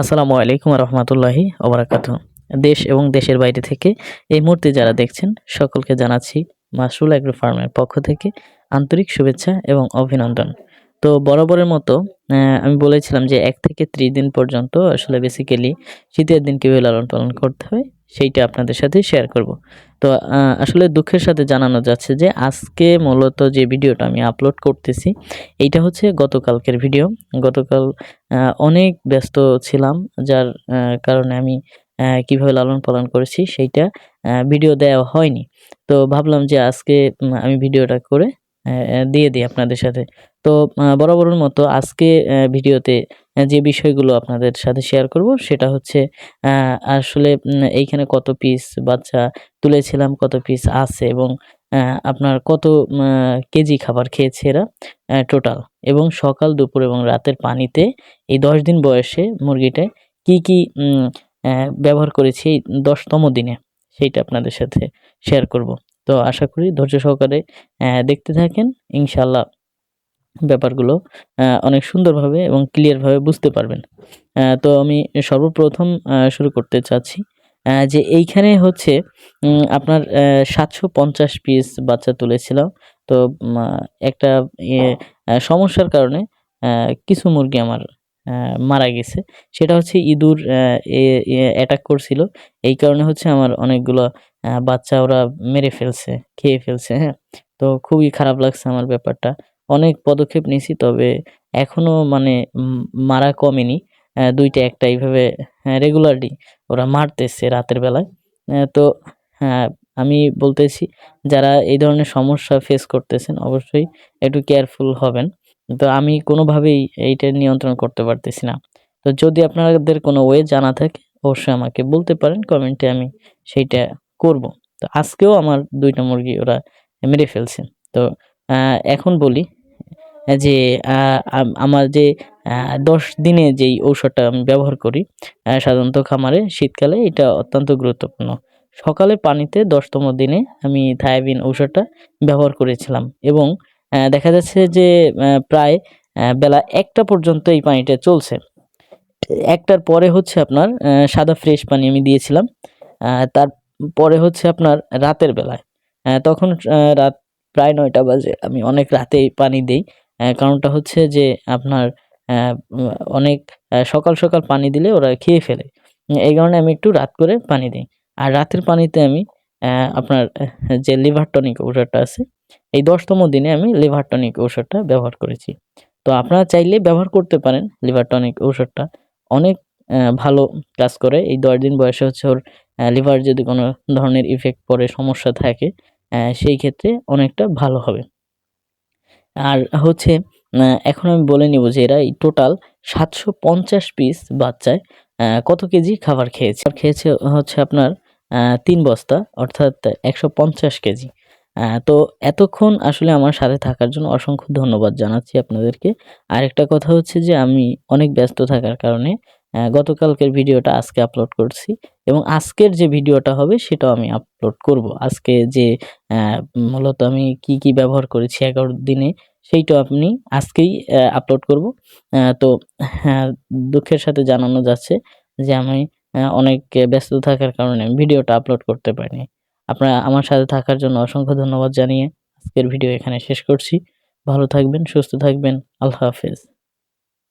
আসসালামু আলাইকুম রহমতুল্লাহি ওবরাকাত। দেশ এবং দেশের বাইরে থেকে এই মুহূর্তে যারা দেখছেন, সকলকে জানাচ্ছি মাসুল অ্যাগ্রো ফার্মের পক্ষ থেকে আন্তরিক শুভেচ্ছা এবং অভিনন্দন। তো বরাবরের মতো আমি বলেছিলাম যে এক থেকে ত্রিশ দিন পর্যন্ত আসলে বেসিক্যালি শীতের দিন কীভাবে লালন পালন করতে হয়, সেইটা আপনাদের সাথে শেয়ার করব। তো আসলে দুঃখের সাথে জানানো যাচ্ছে যে আজকে মূলত যে ভিডিওটা আমি আপলোড করতেছি, এইটা হচ্ছে গতকালকের ভিডিও গতকাল অনেক ব্যস্ত ছিলাম, যার কারণে আমি কীভাবে লালন পালন করেছি সেইটা ভিডিও দেওয়া হয়নি। তো ভাবলাম যে আজকে আমি ভিডিওটা করে দিয়ে দিই আপনাদের সাথে। তো বরাবরের মতো আজকে ভিডিওতে যে বিষয়গুলো আপনাদের সাথে শেয়ার করব, সেটা হচ্ছে আসলে এইখানে কত পিস বাচ্চা তুলেছিলাম, কত পিস আছে এবং আপনার কত কেজি খাবার খেয়েছে এরা টোটাল এবং সকাল, দুপুর এবং রাতের পানিতে এই দশ দিন বয়সে মুরগিটা কি কি ব্যবহার করেছি এই দশতম দিনে, সেইটা আপনাদের সাথে শেয়ার করব। তো আশা করি ধৈর্য সহকারে দেখতে থাকেন ইনশাল্লাহ ব্যাপারগুলো অনেক সুন্দরভাবে এবং ক্লিয়ারভাবে বুঝতে পারবেন। তো আমি সর্বপ্রথম শুরু করতে চাচ্ছি যে এইখানে হচ্ছে আপনার সাতশো পঞ্চাশ পিস বাচ্চা তুলেছিলাম। তো একটা ইয়ে, সমস্যার কারণে কিছু মুরগি আমার মারা গেছে। সেটা হচ্ছে ইঁদুর অ্যাটাক করছিল। এই কারণে হচ্ছে আমার অনেকগুলো বাচ্চা ওরা মেরে ফেলছে, খেয়ে ফেলছে হ্যাঁ? তো খুবই খারাপ লাগছে আমার ব্যাপারটা। অনেক পদক্ষেপ নিয়েছি, তবে এখনও মানে মারা কমেনি। দুইটা একটা এইভাবে রেগুলারলি ওরা মারতেছে রাতের বেলায়। তো হ্যাঁ আমি বলতেছি, যারা এই ধরনের সমস্যা ফেস করতেছেন, অবশ্যই একটু কেয়ারফুল হবেন। তো আমি কোনোভাবেই এইটা নিয়ন্ত্রণ করতে পারতেছি না। তো যদি আপনাদের কোনো ওয়ে জানা থাকে, অবশ্যই আমাকে বলতে পারেন কমেন্টে আমি সেইটা করব। তো আজকেও আমার দুইটা মুরগি ওরা মেরে ফেলছে। তো এখন বলি যে আম- আমার যে দশ দিনে যেই ঔষধটা আমি ব্যবহার করি সাধারণত খামারে শীতকালে এটা অত্যন্ত গুরুত্বপূর্ণ। সকালে পানিতে দশতম দিনে আমি থায়াবিন ঔষধটা ব্যবহার করেছিলাম এবং দেখা যাচ্ছে যে প্রায় বেলা একটা পর্যন্ত এই পানিটা চলছে। একটার পরে হচ্ছে আপনার সাদা ফ্রেশ পানি আমি দিয়েছিলাম। আহ, তারপরে হচ্ছে আপনার রাতের বেলায়। আহ, তখন রাত প্রায় নয়টা বাজে। আমি অনেক রাতেই পানি দিই। কারণটা হচ্ছে যে আপনার অনেক সকাল সকাল পানি দিলে ওরা খেয়ে ফেলে। এই কারণে আমি একটু রাত করে পানি দিই। আর রাতের পানিতে আমি আপনার যে লিভার টনিক ঔষধটা আছে এই দশতম দিনে আমি লিভার টনিক ঔষধটা ব্যবহার করেছি। তো আপনারা চাইলে ব্যবহার করতে পারেন লিভার টনিক ঔষধটা। অনেক ভালো কাজ করে। এই দশ দিন বয়সে হচ্ছে ওর লিভার যদি কোনো ধরনের ইফেক্ট পড়ে, সমস্যা থাকে সেই ক্ষেত্রে অনেকটা ভালো হবে। আর হচ্ছে এখন আমি বলে নিব যে এরা এই টোটাল সাতশো পঞ্চাশ পিস বাচ্চায় কত কেজি খাবার খেয়েছে? আর খেয়েছে হচ্ছে আপনার তিন বস্তা, অর্থাৎ একশো পঞ্চাশ কেজি। তো এতক্ষণ আসলে আমার সাথে থাকার জন্য অসংখ্য ধন্যবাদ জানাচ্ছি আপনাদেরকে। আরেকটা কথা হচ্ছে যে আমি অনেক ব্যস্ত থাকার কারণে গতকালকের ভিডিওটা আজকে আপলোড করছি এবং আজকের যে ভিডিওটা হবে সেটাও আমি আপলোড করব। আজকে যে মূলত আমি কি কি ব্যবহার করেছি এগারো দিনে সেইটা আপনি আজকেই আপলোড করব। তো হ্যাঁ দুঃখের সাথে জানানো যাচ্ছে যে আমি অনেক ব্যস্ত থাকার কারণে ভিডিওটা আপলোড করতে পারিনি। আপনারা আমার সাথে থাকার জন্য অসংখ্য ধন্যবাদ জানিয়ে আজকের ভিডিও এখানে শেষ করছি। ভালো থাকবেন, সুস্থ থাকবেন। আল্লাহ হাফেজ।